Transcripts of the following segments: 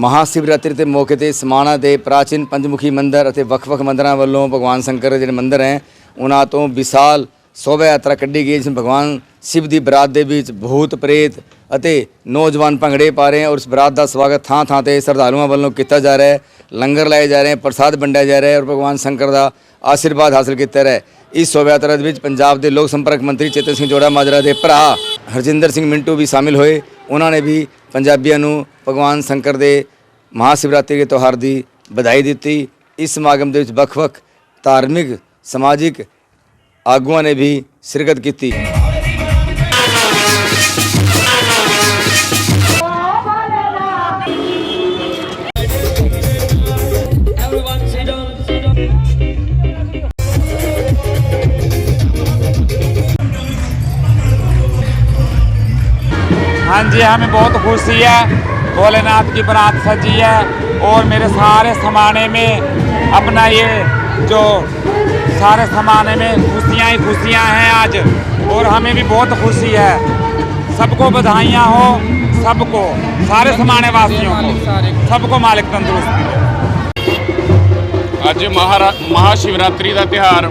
ਮਹਾਸ਼ਿਵਰਾਤਰੀ ਦੇ ਮੌਕੇ ਤੇ ਸਮਾਣਾ ਦੇ ਪ੍ਰਾਚੀਨ ਪੰਜਮੁਖੀ ਮੰਦਿਰ ਅਤੇ ਵੱਖ-ਵੱਖ ਮੰਦਰਾਂ ਵੱਲੋਂ ਭਗਵਾਨ ਸ਼ੰਕਰ ਦੇ ਜਿਹੜੇ ਮੰਦਿਰ ਹੈ, ਉਹਨਾਂ ਤੋਂ ਵਿਸ਼ਾਲ ਸ਼ੋਭਾ ਯਾਤਰਾ ਕੱਢੀ ਗਈ, ਜਿਸ ਭਗਵਾਨ ਸ਼ਿਵ ਦੀ ਬਰਾਤ ਦੇ ਵਿੱਚ ਭੂਤ ਪ੍ਰੇਤ ਅਤੇ ਨੌਜਵਾਨ ਭੰਗੜੇ ਪਾ ਰਹੇ ਹਨ ਔਰ ਇਸ ਬਰਾਤ ਦਾ ਸਵਾਗਤ ਥਾਂ-ਥਾਂ ਤੇ ਸ਼ਰਧਾਲੂਆਂ ਵੱਲੋਂ ਕੀਤਾ ਜਾ ਰਿਹਾ ਹੈ, ਲੰਗਰ ਲਾਏ ਜਾ ਰਹੇ ਹਨ ਪ੍ਰਸਾਦ ਵੰਡਿਆ ਜਾ ਰਿਹਾ ਹੈ ਔਰ ਭਗਵਾਨ ਸ਼ੰਕਰ ਦਾ ਆਸ਼ੀਰਵਾਦ ਹਾਸਲ ਕੀਤਾ ਰਿਹਾ ਹੈ। ਇਸ ਸ਼ੋਭਾ ਯਾਤਰਾ ਦੇ ਵਿੱਚ ਪੰਜਾਬ ਦੇ ਲੋਕ ਸੰਪਰਕ ਮੰਤਰੀ ਚੇਤਨ ਸਿੰਘ ਜੋੜਾ, ਮਾਜਰਾ ਦੇ ਭਰਾ ਹਰਜਿੰਦਰ ਸਿੰਘ ਮਿੰਟੂ ਵੀ ਸ਼ਾਮਿਲ ਹੋਏ। ਉਹਨਾਂ ਨੇ ਵੀ ਪੰਜਾਬੀਆਂ ਨੂੰ ਭਗਵਾਨ ਸ਼ੰਕਰ ਦੇ ਮਹਾਸ਼ਿਵਰਾਤਰੀ ਦੇ ਤਿਉਹਾਰ ਦੀ ਵਧਾਈ ਦਿੱਤੀ। ਇਸ ਸਮਾਗਮ ਦੇ ਵਿੱਚ ਵੱਖ-ਵੱਖ ਧਾਰਮਿਕ, ਸਮਾਜਿਕ ਆਗੂਆਂ ਨੇ ਵੀ ਸ਼ਿਰਕਤ ਕੀਤੀ। हाँ जी हमें बहुत खुशी है भोलेनाथ की बारात सजी है और मेरे सारे समाने में अपना ये जो सारे समाने में खुशियाँ ही खुशियाँ हैं आज और हमें भी बहुत खुशी है सबको बधाइयाँ हो सबको सारे समाने वासियों को सबको मालिक तंदुरुस्ती दे ਅੱਜ ਮਹਾਰਾ ਮਹਾਸ਼ਿਵਰਾਤਰੀ ਦਾ ਤਿਹਾਰ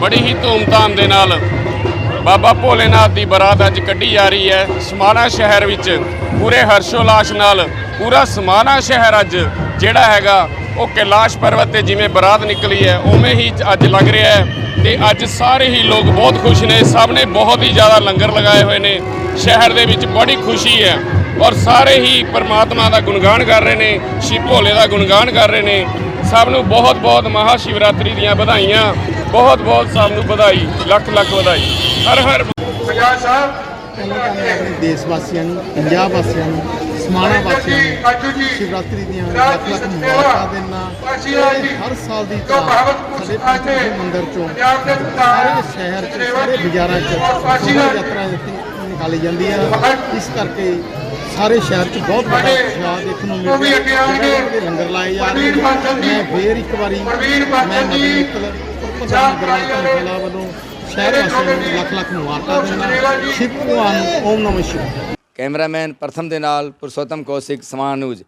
ਬੜੀ ਹੀ ਧੂਮਧਾਮ ਦੇ ਨਾਲ ਬਾਬਾ ਭੋਲੇਨਾਥ ਦੀ ਬਰਾਤ ਅੱਜ ਕੱਢੀ ਜਾ ਰਹੀ ਹੈ। ਸਮਾਣਾ ਸ਼ਹਿਰ ਵਿੱਚ ਪੂਰੇ ਹਰਸ਼ੋਲਾਸ ਨਾਲ ਪੂਰਾ ਸਮਾਣਾ ਸ਼ਹਿਰ ਅੱਜ ਜਿਹੜਾ ਹੈਗਾ, ਉਹ ਕੈਲਾਸ਼ ਪਰਬਤ ਤੇ ਜਿਵੇਂ ਬਰਾਤ ਨਿਕਲੀ ਹੈ, ਉਵੇਂ ਹੀ ਅੱਜ ਲੱਗ ਰਿਹਾ ਹੈ ਤੇ ਅੱਜ ਸਾਰੇ ਹੀ ਲੋਕ ਬਹੁਤ ਖੁਸ਼ ਨੇ। ਸਭ ਨੇ ਬਹੁਤ ਹੀ ਜ਼ਿਆਦਾ ਲੰਗਰ ਲਗਾਏ ਹੋਏ ਨੇ। ਸ਼ਹਿਰ ਦੇ ਵਿੱਚ ਬੜੀ ਖੁਸ਼ੀ ਹੈ ਔਰ ਸਾਰੇ ਹੀ ਪਰਮਾਤਮਾ ਦਾ ਗੁਣਗਾਨ ਕਰ ਰਹੇ ਨੇ ਸ਼ਿਵ ਭੋਲੇ ਦਾ ਗੁਣਗਾਨ ਕਰ ਰਹੇ ਨੇ। ਸਭ ਨੂੰ ਬਹੁਤ ਬਹੁਤ ਮਹਾ ਸ਼ਿਵਰਾਤਰੀ ਦੀਆਂ ਵਧਾਈਆਂ। ਬਹੁਤ ਬਹੁਤ ਸਭ ਨੂੰ ਵਧਾਈ ਲੱਖ ਲੱਖ ਵਧਾਈ। ਹਰ ਹਰ ਪੰਜਾਬ ਸਾਹਿਬ। ਦੇਸ਼ ਵਾਸੀਆਂ ਨੂੰ ਪੰਜਾਬ ਵਾਸੀਆਂ ਨੂੰ ਸਮਾਣਾ ਵਾਸੀਆਂ ਨੂੰ ਕਾਜੂ ਜੀ ਸ਼ਿਵਰਾਤਰੀ ਦੀਆਂ ਲੱਖ ਲੱਖ ਮੁਬਾਰਕਾਂ ਦੇਣਾ ਹਰ ਸਾਲ ਦੀ ਤਰ੍ਹਾਂ ਸਾਡੇ ਪੰਚਮੁਖੀ ਮੰਦਿਰ ਚੋਂ ਸਾਰੇ ਸ਼ਹਿਰ ਚ ਸਾਰੇ ਬਾਜ਼ਾਰਾਂ ਚ ਸ਼ੋਭਾ ਯਾਤਰਾ ਨਿਕਾਲੀ ਜਾਂਦੀ ਹੈ ਇਸ ਕਰਕੇ ਸਾਰੇ ਸ਼ਹਿਰ ਚ ਬਹੁਤ ਵੱਡਾ ਉਤਸ਼ਾਹ ਦੇਖਣ ਨੂੰ ਮਿਲ ਰਿਹਾ ਲੰਗਰ ਲਾਏ ਜਾ ਰਹੇ ਨੇ ਮੈਂ ਫੇਰ ਇੱਕ ਵਾਰੀ ਮੈਂ ਮਦਨ ਮਿੱਤਲ ਪ੍ਰਧਾਨ ਗ੍ਰਾਮ ਪੰਚਾਇਤ ਵੱਲੋਂ ਸ਼ਹਿਰ ਵਾਸੀਆਂ ਨੂੰ ਲੱਖ ਲੱਖ ਮੁਬਾਰਕਾਂ ਦਿੰਦਾ ਸ਼ਿਵ ਭਗਵਾਨ, ਓਮ ਨਮः ਸ਼ਿਵਾय ਕੈਮਰਾਮੈਨ ਪ੍ਰਥਮ ਦੇ ਨਾਲ ਪੁਰਸ਼ੋਤਮ ਕੌਸ਼ਿਕ ਸਮਾਨ ਨਿਊਜ਼।